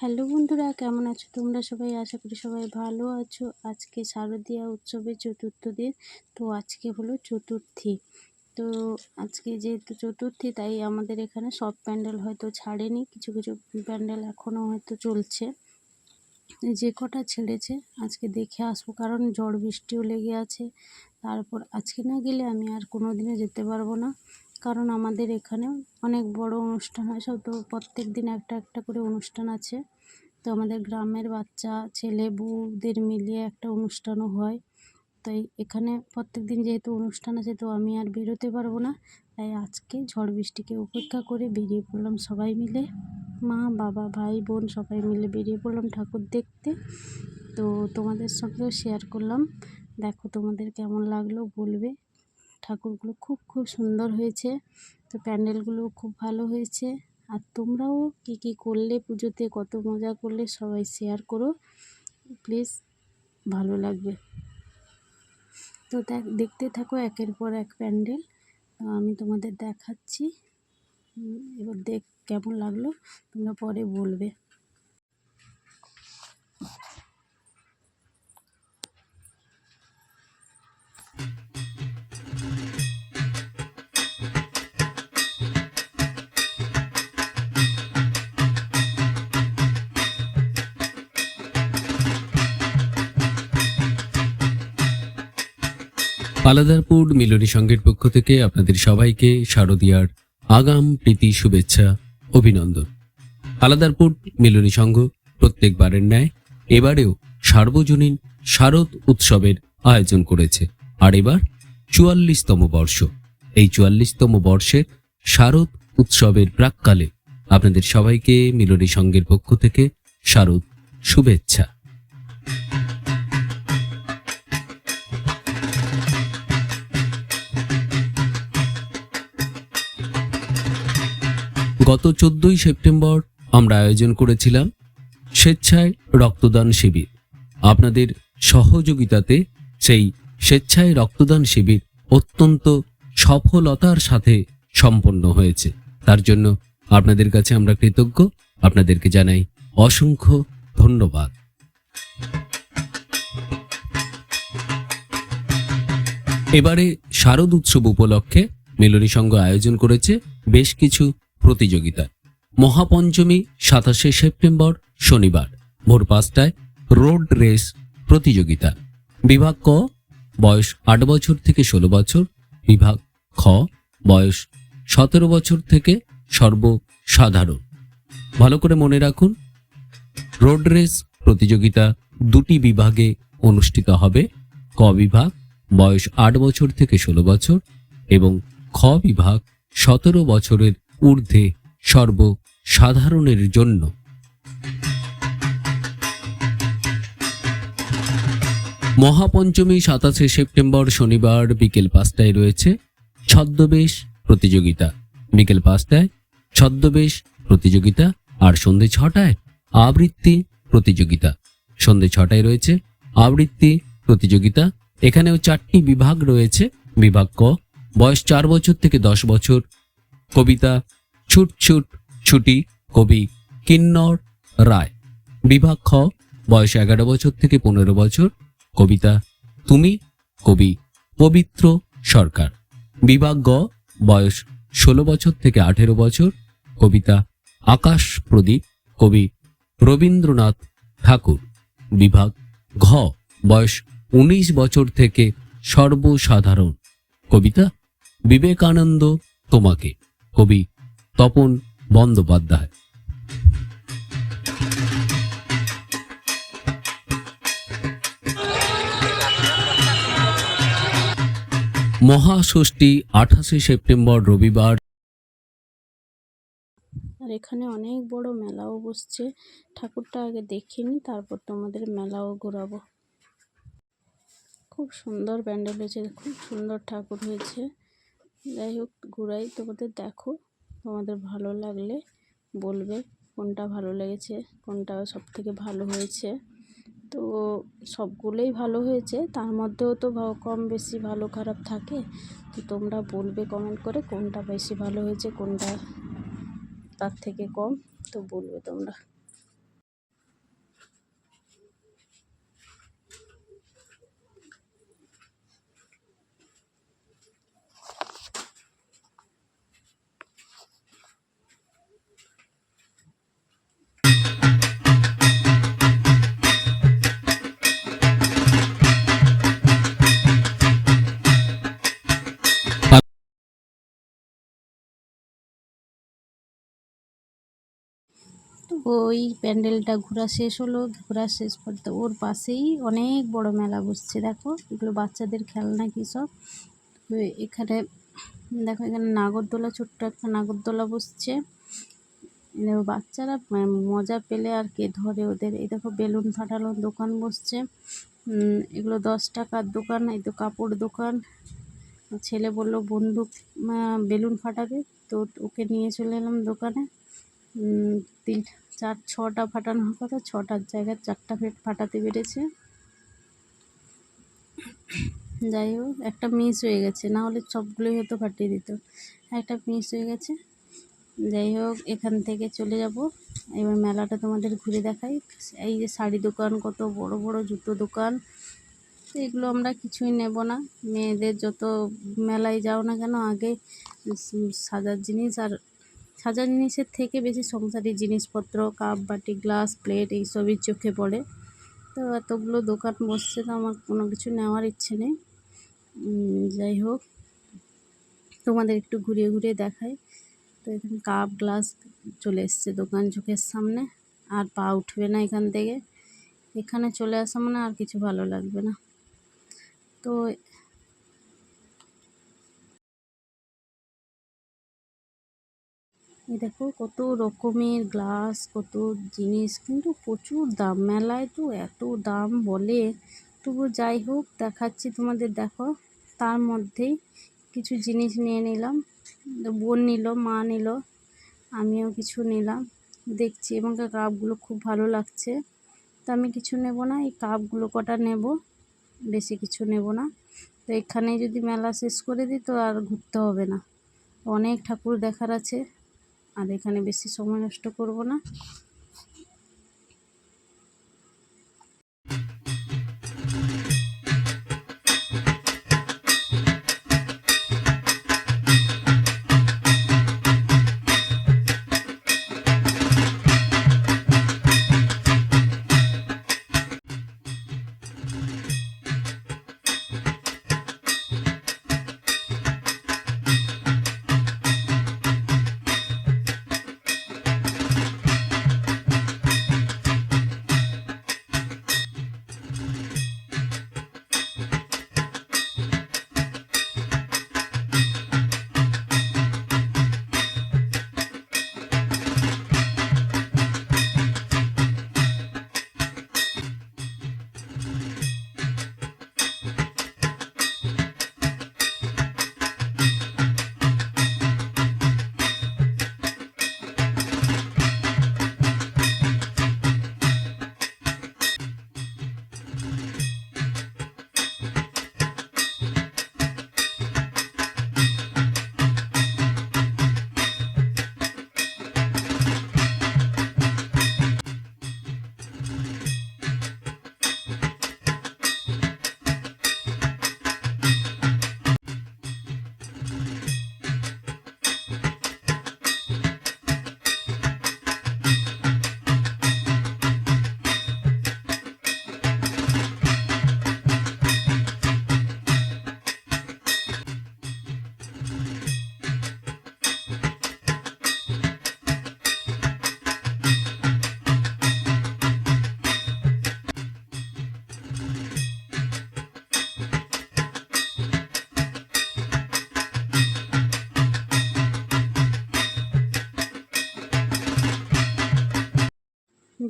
Hello বন্ধুরা, কেমন আছো তোমরা সবাই? আশা করি সবাই ভালো আছো। আজকে শারদীয়া উৎসবের চতুর্থ দিন, তো আজকে হলো চতুর্থী। তো আজকে যেহেতু চতুর্থী, তাই আমাদের এখানে সব প্যান্ডেল হয়তো ছাড়েনি, কিছু কিছু প্যান্ডেল এখনও হয়তো চলছে। যে কটা ছেড়েছে, আজকে দেখে আসব, কারণ ঝড় বৃষ্টিও লেগে আছে। তারপর আজকে না গেলে আমি আর কোনো দিনও যেতে পারব না। কারণ আমাদের এখানে অনেক বড় অনুষ্ঠান হয়, সব তো প্রত্যেক দিন একটা একটা করে অনুষ্ঠান আছে। তো আমাদের গ্রামের বাচ্চা, ছেলে, বউদের মিলিয়ে একটা অনুষ্ঠানও হয়। তাই এখানে প্রত্যেক দিন যেহেতু অনুষ্ঠান আছে, তো আমি আর বেরোতে পারব না। তাই আজকে ঝড় বৃষ্টিকে উপেক্ষা করে বেরিয়ে পড়লাম সবাই মিলে। মা, বাবা, ভাই, বোন সবাই মিলে বেরিয়ে পড়লাম ঠাকুর দেখতে। তো তোমাদের সঙ্গেও শেয়ার করলাম। দেখো তোমাদের কেমন লাগল বলবে। ঠাকুরগুলো খুব খুব সুন্দর হয়েছে। তো প্যান্ডেলগুলো খুব ভালো হয়েছে। আর তোমরাও কি কি করলে পুজোতে, কত মজা করলে সবাই শেয়ার করো। প্লিজ ভালো লাগবে। তো দেখ, দেখতে থাকো একের পর এক প্যান্ডেল। আমি তোমাদের দেখাচ্ছি। এবার দেখ কেমন লাগল, তোমরা পরে বলবে। আলাদারপুর মিলনী সংঘের পক্ষ থেকে আপনাদের সবাইকে শারদীয়ার আগাম প্রীতি শুভেচ্ছা, অভিনন্দন। আলাদারপুর মিলনী সংঘ প্রত্যেকবারের ন্যায় এবারেও সার্বজনীন শারদ উৎসবের আয়োজন করেছে। আর এবার চুয়াল্লিশতম বর্ষ। এই চুয়াল্লিশতম বর্ষের শারদ উৎসবের প্রাককালে আপনাদের সবাইকে মিলনী সংঘের পক্ষ থেকে শারদ শুভেচ্ছা। গত চোদ্দই সেপ্টেম্বর আমরা আয়োজন করেছিলাম স্বেচ্ছায় রক্তদান শিবির। আপনাদের সহযোগিতাতে সেই স্বেচ্ছায় রক্তদান শিবির অত্যন্ত সফলতার সাথে সম্পন্ন হয়েছে। তার জন্য আপনাদের কাছে আমরা কৃতজ্ঞ। আপনাদেরকে জানাই অসংখ্য ধন্যবাদ। এবারে শারদ উৎসব উপলক্ষে মেলনী সংঘ আয়োজন করেছে বেশ কিছু প্রতিযোগিতা। মহাপঞ্চমী, সাতাশে সেপ্টেম্বর, শনিবার। ভোর পাঁচটায় রোড রেস প্রতিযোগিতা। বিভাগ ক, বয়স আট বছর থেকে ষোলো বছর। বিভাগ খ, বয়স সতেরো বছর থেকে সর্বসাধারণ। ভালো করে মনে রাখুন, রোড রেস প্রতিযোগিতা দুটি বিভাগে অনুষ্ঠিত হবে। ক বিভাগ, বয়স আট বছর থেকে ষোলো বছর এবং খ বিভাগ সতেরো বছরের ঊর্ধ্বে সর্বসাধারণের জন্য। মহাপঞ্চমী সাতাশে সেপ্টেম্বর শনিবার বিকেল পাঁচটায় রয়েছে ছদ্মবেশ প্রতিযোগিতা। বিকেল পাঁচটায় ছদ্মবেশ প্রতিযোগিতা আর সন্ধে ছটায় আবৃত্তি প্রতিযোগিতা। সন্ধে ছটায় রয়েছে আবৃত্তি প্রতিযোগিতা। এখানেও চারটি বিভাগ রয়েছে। বিভাগ ক, বয়স চার বছর থেকে দশ বছর কবিতা ছুট ছুট ছুটি কবি কিন্নর রায়। বিভাগ খ বয়স এগারো বছর থেকে পনেরো বছর। কবিতা, তুমি কবি, পবিত্র সরকার। বিভাগ গ বয়স ষোলো বছর থেকে আঠেরো বছর। কবিতা, আকাশ প্রদীপ, কবি রবীন্দ্রনাথ ঠাকুর। বিভাগ, ঘ, বয়স উনিশ বছর থেকে সর্বসাধারণ। কবিতা, বিবেকানন্দ তোমাকে। কবি তপন বন্দ্যোপাধ্যায়। মহাষষ্ঠী আঠাশে সেপ্টেম্বর রবিবার। আর এখানে অনেক বড় মেলাও বসছে। ঠাকুরটা আগে দেখিনি তারপর তোমাদের মেলাও ঘোরাবো। খুব সুন্দর প্যান্ডেল হয়েছে, খুব সুন্দর ঠাকুর হয়েছে। যাই হোক, ঘুরাই তোমাদের দেখো, তোমাদের ভালো লাগলে বলবে কোনটা ভালো লেগেছে, কোনটা সব থেকে ভালো হয়েছে। তো সবগুলোই ভালো হয়েছে, তার মধ্যেও তো কম বেশি ভালো খারাপ থাকে। তো তোমরা বলবে কমেন্ট করে কোনটা বেশি ভালো হয়েছে, কোনটা তার থেকে কম, তো বলবে তোমরা। ওই প্যান্ডেলটা ঘোরা শেষ হলো, ঘোরা শেষ করতে ওর পাশেই অনেক বড় মেলা বসছে, দেখো এগুলো বাচ্চাদের খেলনা কী সব। এখানে দেখো এখানে নাগরদোলা, ছোট্ট একটা নাগরদোলা বসছে। বাচ্চারা মজা পেলে আর কে ধরে ওদের। এই দেখো বেলুন ফাটানোর দোকান বসছে। এগুলো দশ টাকার দোকান, এই তো কাপড় দোকান। ছেলে বলল, বন্দুক বেলুন ফাটাবে? তো ওকে নিয়ে চলে এলাম দোকানে। তিন চার, ছটা ফাটানোর কথা ছটার জায়গায় চারটা ফেট ফাটাতে পেরেছে। যাই হোক, একটা মিস হয়ে গেছে, না হলে সবগুলোই হয়তো ফাটিয়ে দিত। একটা মিস হয়ে গেছে। যাই হোক, এখান থেকে চলে যাব। এবার মেলাটা তোমাদের ঘুরে দেখাই। এই যে শাড়ি দোকান, কত বড় বড় জুতো দোকান, এগুলো আমরা কিছুই নেব না। মেয়েদের যত মেলায় যাও না কেন, আগে সাজার জিনিস আর সাজার জিনিসের থেকে বেশি সংসারের জিনিসপত্র, কাপ, বাটি, গ্লাস, প্লেট, এইসবই চোখে পড়ে। তো এতগুলো দোকান বসছে তো আমার কোনো কিছু নেওয়ার ইচ্ছে নেই। যাই হোক, তোমাদের একটু ঘুরিয়ে ঘুরিয়ে দেখাই। তো এখানে কাপ, গ্লাস চলে এসছে দোকান চোখের সামনে। আর পা উঠবে না এখান থেকে। এখানে চলে আসা মানে আর কিছু ভালো লাগবে না। তো এই দেখো, কত রকমের গ্লাস কত জিনিস, কিন্তু প্রচুর দাম। মেলায় তো এত দাম বলে। তবু যাই হোক, দেখাচ্ছি তোমাদের, দেখো। তার মধ্যেই কিছু জিনিস নিয়ে নিলাম। বোন নিল, মা নিল, আমিও কিছু নিলাম। দেখছি, এবং কাপগুলো খুব ভালো লাগছে। তো আমি কিছু নেব না, এই কাপগুলো কটা নেব? বেশি কিছু নেব না। তো এখানেই যদি মেলা শেষ করে দিই, তো আর ঘুরতে হবে না। অনেক ঠাকুর দেখার আছে। আর এখানে বেশি সময় নষ্ট করব না।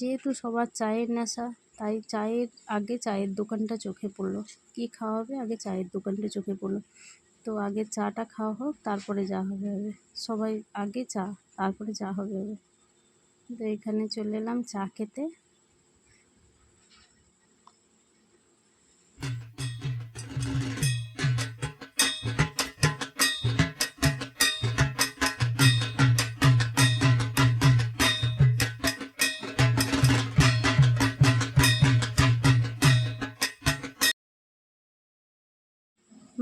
যেহেতু সবার চায়ের নেশা, তাই চায়ের আগে চায়ের দোকানটা চোখে পড়ল। কি খাওয়া হবে? আগে চায়ের দোকানটা চোখে পড়ল। তো আগে চাটা খাওয়া হোক, তারপরে যা হবে হবে। সবাই আগে চা, তারপরে যা হবে হবে। তো এখানে চলে এলাম চা খেতে।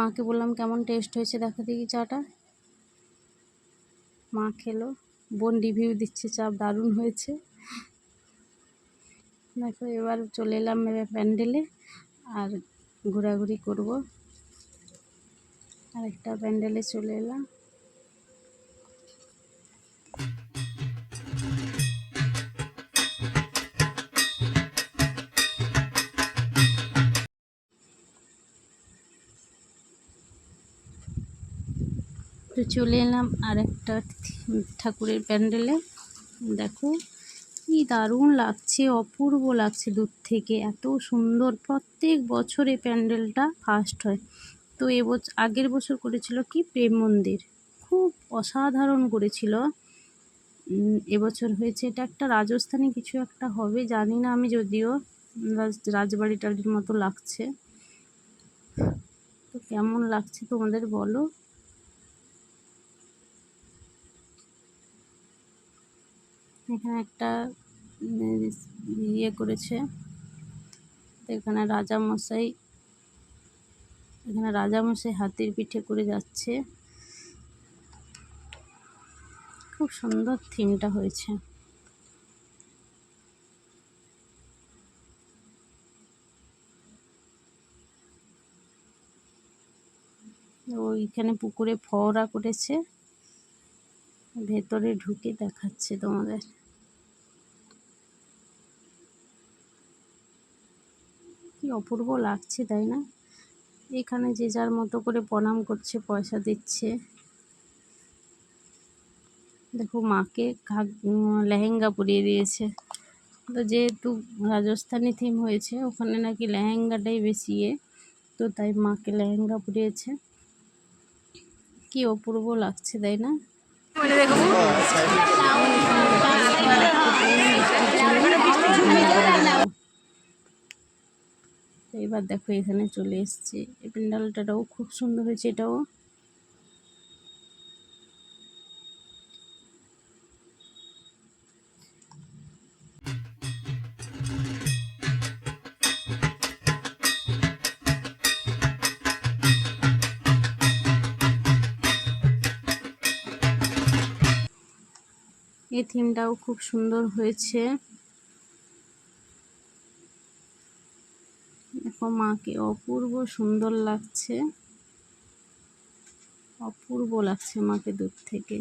মাকে বললাম, কেমন টেস্ট হয়েছে? দেখো দেখি চাটা। মা খেলো। বোন রিভিউ দিচ্ছে চা দারুণ হয়েছে। দেখো, এবার চলে এলাম এবার প্যান্ডেলে আর ঘোরাঘুরি করব। আরেকটা প্যান্ডেলে চলে এলাম। তো চলে এলাম আর একটা ঠাকুরের প্যান্ডেলে। দেখো, কি দারুণ লাগছে, অপূর্ব লাগছে দূর থেকে। এত সুন্দর, প্রত্যেক বছর এই প্যান্ডেলটা ফার্স্ট হয়। তো এবছর আগের বছর করেছিল কি? প্রেম মন্দির। খুব অসাধারণ করেছিল। এবছর হয়েছে। এটা একটা রাজস্থানি কিছু একটা হবে, জানি না আমি যদিও। রাজ- রাজবাড়ি টাড়ির মতো লাগছে। তো কেমন লাগছে তোমাদের বলো? এখানে একটা ইয়ে করেছে। এখানে রাজামশাই এখানে রাজামশাই হাতির পিঠে করে যাচ্ছে। খুব সুন্দর থিমটা হয়েছে। ওইখানে পুকুরে ফওয়ারা করেছে। ভেতরে ঢুকে দেখাচ্ছে তোমাদের কি অপূর্ব লাগছে, তাই না? এখানে যে যার মতো করে প্রণাম করছে, পয়সা দিচ্ছে। দেখো, মাকে ঘাগ- লেহেঙ্গা পরিয়ে দিয়েছে। তো যেহেতু রাজস্থানি থিম হয়েছে, ওখানে নাকি লেহেঙ্গাটাই বেশি ইয়ে তো তাই মাকে লেহেঙ্গা পরিয়েছে। কি অপূর্ব লাগছে, তাই না? তো এবার দেখো এখানে চলে এসছে। এই প্যান্ডেলটাও খুব সুন্দর হয়েছে এটাও। এই থিমটাও খুব সুন্দর হয়েছে দেখো মাকে অপূর্ব সুন্দর লাগছে। অপূর্ব লাগছে মাকে দূর থেকে।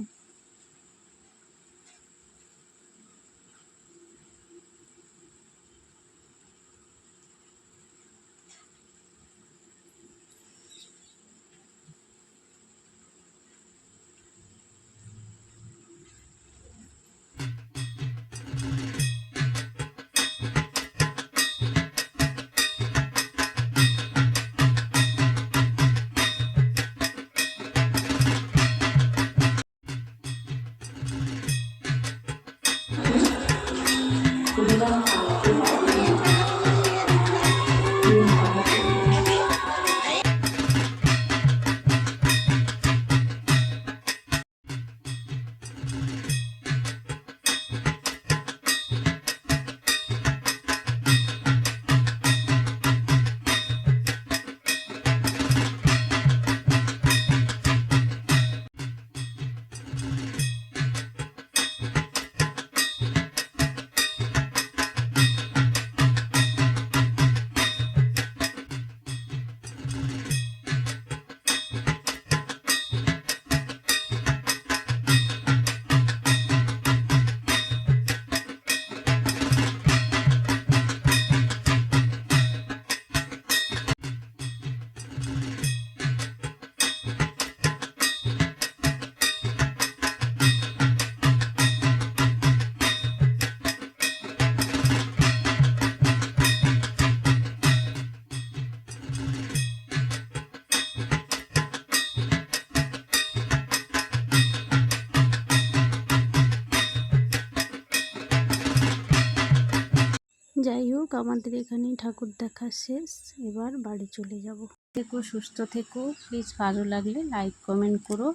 হোক আমাদের এখানেই ঠাকুর দেখা শেষ। এবার বাড়ি চলে যাব। থেকো, সুস্থ থেকো। প্লিজ ভালো লাগলে লাইক কমেন্ট করো।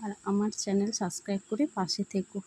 আর আমার চ্যানেল সাবস্ক্রাইব করে পাশে থেকো।